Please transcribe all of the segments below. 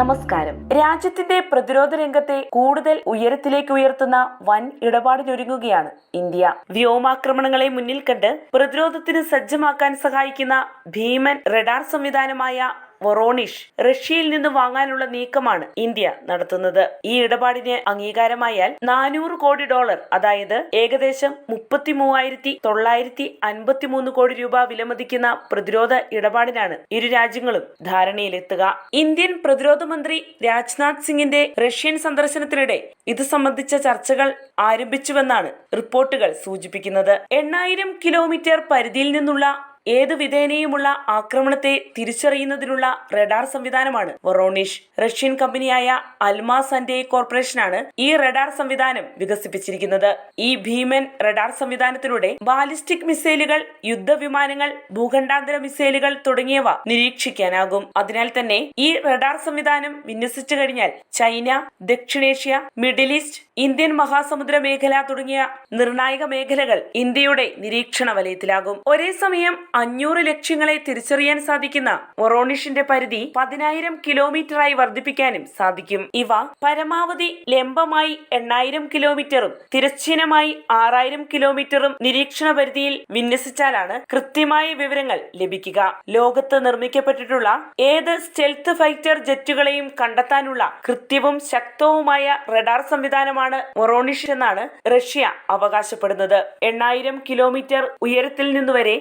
നമസ്കാരം. രാജ്യത്തിന്റെ പ്രതിരോധ രംഗത്തെ കൂടുതൽ ഉയരത്തിലേക്ക് ഉയർത്തുന്ന വൻ ഇടപാടിനൊരുങ്ങുകയാണ് ഇന്ത്യ. വ്യോമാക്രമണങ്ങളെ മുന്നിൽ കണ്ട് പ്രതിരോധത്തിന് സജ്ജമാക്കാൻ സഹായിക്കുന്ന ഭീമൻ റഡാർ സംവിധാനമായ വൊറോണിഷ് റഷ്യയിൽ നിന്ന് വാങ്ങാനുള്ള നീക്കമാണ് ഇന്ത്യ നടത്തുന്നത്. ഈ ഇടപാടിന് അംഗീകാരമായാൽ നാനൂറ് കോടി ഡോളർ അതായത് ഏകദേശം മുപ്പത്തി മൂവായിരത്തി തൊള്ളായിരത്തി അൻപത്തി മൂന്ന് കോടി രൂപ വിലമതിക്കുന്ന പ്രതിരോധ ഇടപാടിനാണ് ഇരു രാജ്യങ്ങളും ധാരണയിലെത്തുക. ഇന്ത്യൻ പ്രതിരോധ മന്ത്രി രാജ്നാഥ് സിംഗിന്റെ റഷ്യൻ സന്ദർശനത്തിനിടെ ഇത് സംബന്ധിച്ച ചർച്ചകൾ ആരംഭിച്ചുവെന്നാണ് റിപ്പോർട്ടുകൾ സൂചിപ്പിക്കുന്നത്. എണ്ണായിരം കിലോമീറ്റർ പരിധിയിൽ നിന്നുള്ള ഏത് വിധേനയുമുള്ള ആക്രമണത്തെ തിരിച്ചറിയുന്നതിനുള്ള റഡാർ സംവിധാനമാണ് വൊറോണിഷ്. റഷ്യൻ കമ്പനിയായ അൽമാസ് ആൻഡ് കോർപ്പറേഷനാണ് ഈ റഡാർ സംവിധാനം വികസിപ്പിച്ചിരിക്കുന്നത്. ഈ ഭീമൻ റഡാർ സംവിധാനത്തിലൂടെ ബാലിസ്റ്റിക് മിസൈലുകൾ യുദ്ധവിമാനങ്ങൾ ഭൂഖണ്ഡാന്തര മിസൈലുകൾ തുടങ്ങിയവ നിരീക്ഷിക്കാനാകും. അതിനാൽ തന്നെ ഈ റഡാർ സംവിധാനം വിന്യസിച്ചു കഴിഞ്ഞാൽ ചൈന ദക്ഷിണേഷ്യ മിഡിൽ ഈസ്റ്റ് ഇന്ത്യൻ മഹാസമുദ്ര മേഖല തുടങ്ങിയ നിർണായക മേഖലകൾ ഇന്ത്യയുടെ നിരീക്ഷണ വലയത്തിലാകും. ഒരേ സമയം അഞ്ഞൂറ് ലക്ഷ്യങ്ങളെ തിരിച്ചറിയാൻ സാധിക്കുന്ന ഒറോണിഷിന്റെ പരിധി പതിനായിരം കിലോമീറ്ററായി വർദ്ധിപ്പിക്കാനും സാധിക്കും. ഇവ പരമാവധി ലംബമായി എണ്ണായിരം കിലോമീറ്ററും തിരശ്ചീനമായി ആറായിരം കിലോമീറ്ററും നിരീക്ഷണ പരിധിയിൽ വിന്യസിച്ചാലാണ് കൃത്യമായ വിവരങ്ങൾ ലഭിക്കുക. ലോകത്ത് നിർമ്മിക്കപ്പെട്ടിട്ടുള്ള ഏത് സ്റ്റെൽത്ത് ഫൈറ്റർ ജെറ്റുകളെയും കണ്ടെത്താനുള്ള കൃത്യവും ശക്തവുമായ റഡാർ സംവിധാനമാണ് ഒറോണിഷ് എന്നാണ് റഷ്യ അവകാശപ്പെടുന്നത്. എണ്ണായിരം കിലോമീറ്റർ ഉയരത്തിൽ നിന്നുവരെ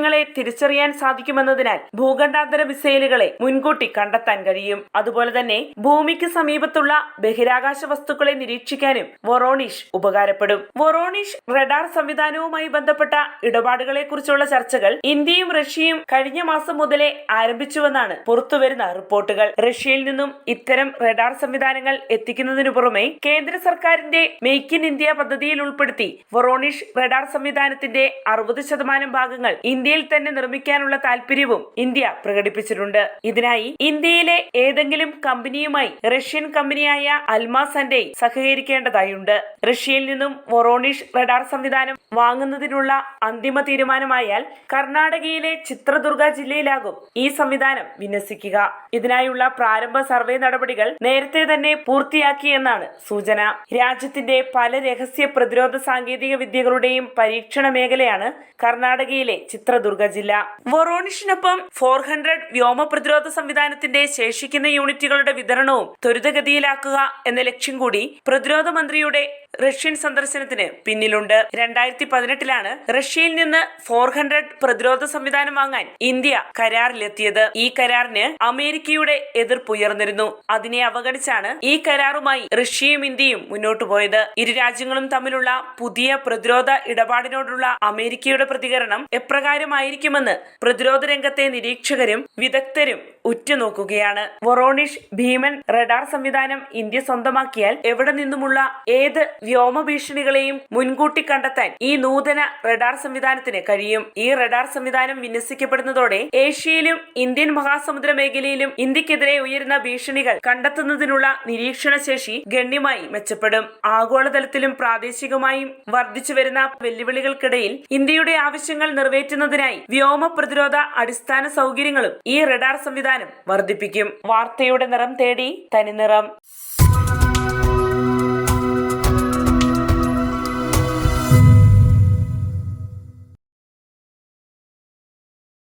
ലക്ഷ്യങ്ങളെ തിരിച്ചറിയാൻ സാധിക്കുമെന്നതിനാൽ ഭൂഖണ്ഡാന്തര മിസൈലുകളെ മുൻകൂട്ടി കണ്ടെത്താൻ കഴിയും. അതുപോലെ തന്നെ ഭൂമിക്ക് സമീപത്തുള്ള ബഹിരാകാശ വസ്തുക്കളെ നിരീക്ഷിക്കാനും വൊറോണിഷ് ഉപകാരപ്പെടും. വൊറോണിഷ് റഡാർ സംവിധാനവുമായി ബന്ധപ്പെട്ട ഇടപാടുകളെ കുറിച്ചുള്ള ചർച്ചകൾ ഇന്ത്യയും റഷ്യയും കഴിഞ്ഞ മാസം മുതലേ ആരംഭിച്ചുവെന്നാണ് പുറത്തുവരുന്ന റിപ്പോർട്ടുകൾ. റഷ്യയിൽ നിന്നും ഇത്തരം റഡാർ സംവിധാനങ്ങൾ എത്തിക്കുന്നതിനു പുറമെ കേന്ദ്ര സർക്കാരിന്റെ മേക്ക് ഇൻ ഇന്ത്യ പദ്ധതിയിൽ ഉൾപ്പെടുത്തി വൊറോണിഷ് റഡാർ സംവിധാനത്തിന്റെ അറുപത് ശതമാനം ഭാഗങ്ങൾ ഇന്ത്യയിൽ തന്നെ നിർമ്മിക്കാനുള്ള താല്പര്യവും ഇന്ത്യ പ്രകടിപ്പിച്ചിട്ടുണ്ട്. ഇതിനായി ഇന്ത്യയിലെ ഏതെങ്കിലും കമ്പനിയുമായി റഷ്യൻ കമ്പനിയായ അൽമാസന്റെ സഹകരിക്കേണ്ടതായുണ്ട്. റഷ്യയിൽ നിന്നും വൊറോണിഷ് റഡാർ സംവിധാനം വാങ്ങുന്നതിനുള്ള അന്തിമ തീരുമാനമായാൽ കർണാടകയിലെ ചിത്രദുർഗ ജില്ലയിലാകും ഈ സംവിധാനം വിന്യസിക്കുക. ഇതിനായുള്ള പ്രാരംഭ സർവേ നടപടികൾ നേരത്തെ തന്നെ പൂർത്തിയാക്കിയെന്നാണ് സൂചന. രാജ്യത്തിന്റെ പല രഹസ്യ പ്രതിരോധ സാങ്കേതിക വിദ്യകളുടെയും പരീക്ഷണ മേഖലയാണ് കർണാടകയിലെ ചിത്രദുർഗ ജില്ല. വൊറോണിഷിനൊപ്പം ഫോർ ഹൺഡ്രഡ് വ്യോമ പ്രതിരോധ സംവിധാനത്തിന്റെ ശേഷിക്കുന്ന യൂണിറ്റുകളുടെ വിതരണവും ത്വരിതഗതിയിലാക്കുക എന്ന ലക്ഷ്യം കൂടി പ്രതിരോധ മന്ത്രിയുടെ റഷ്യൻ സന്ദർശനത്തിന് പിന്നിലുണ്ട്. രണ്ടായിരത്തി പതിനെട്ടിലാണ് റഷ്യയിൽ നിന്ന് ഫോർ ഹൺഡ്രഡ് പ്രതിരോധ സംവിധാനം വാങ്ങാൻ ഇന്ത്യ കരാറിലെത്തിയത്. ഈ കരാറിന് അമേരിക്കയുടെ എതിർപ്പുയർന്നിരുന്നു അതിനെ അവഗണിച്ചാണ് ഈ കരാറുമായി റഷ്യയും ഇന്ത്യയും മുന്നോട്ടു പോയത്. ഇരു രാജ്യങ്ങളും തമ്മിലുള്ള പുതിയ പ്രതിരോധ ഇടപാടിനോടുള്ള അമേരിക്കയുടെ പ്രതികരണം എപ്രകാരമായിരിക്കുമെന്ന് പ്രതിരോധ രംഗത്തെ നിരീക്ഷകരും വിദഗ്ധരും ഉറ്റുനോക്കുകയാണ്. വൊറോണിഷ് ഭീമൻ റഡാർ സംവിധാനം ഇന്ത്യ സ്വന്തമാക്കിയാൽ എവിടെ നിന്നുമുള്ള ഏത് വ്യോമ ഭീഷണികളെയും മുൻകൂട്ടി കണ്ടെത്താൻ ഈ നൂതന റഡാർ സംവിധാനത്തിന് കഴിയും. ഈ റഡാർ സംവിധാനം വിന്യസിക്കപ്പെടുന്നതോടെ ഏഷ്യയിലും ഇന്ത്യൻ മഹാസമുദ്ര മേഖലയിലും ഇന്ത്യക്കെതിരെ ഉയരുന്ന ഭീഷണികൾ കണ്ടെത്തുന്നതിനുള്ള നിരീക്ഷണ ശേഷി ഗണ്യമായി മെച്ചപ്പെടും. ആഗോളതലത്തിലും പ്രാദേശികമായും വർദ്ധിച്ചു വരുന്ന വെല്ലുവിളികൾക്കിടയിൽ ഇന്ത്യയുടെ ആവശ്യങ്ങൾ നിറവേറ്റുന്നതിനായി വ്യോമ പ്രതിരോധ അടിസ്ഥാന സൗകര്യങ്ങളും ഈ റഡാർ സംവിധാനം വർദ്ധിപ്പിക്കും. വാർത്തയുടെ നിറം തേടി തനിനിറം.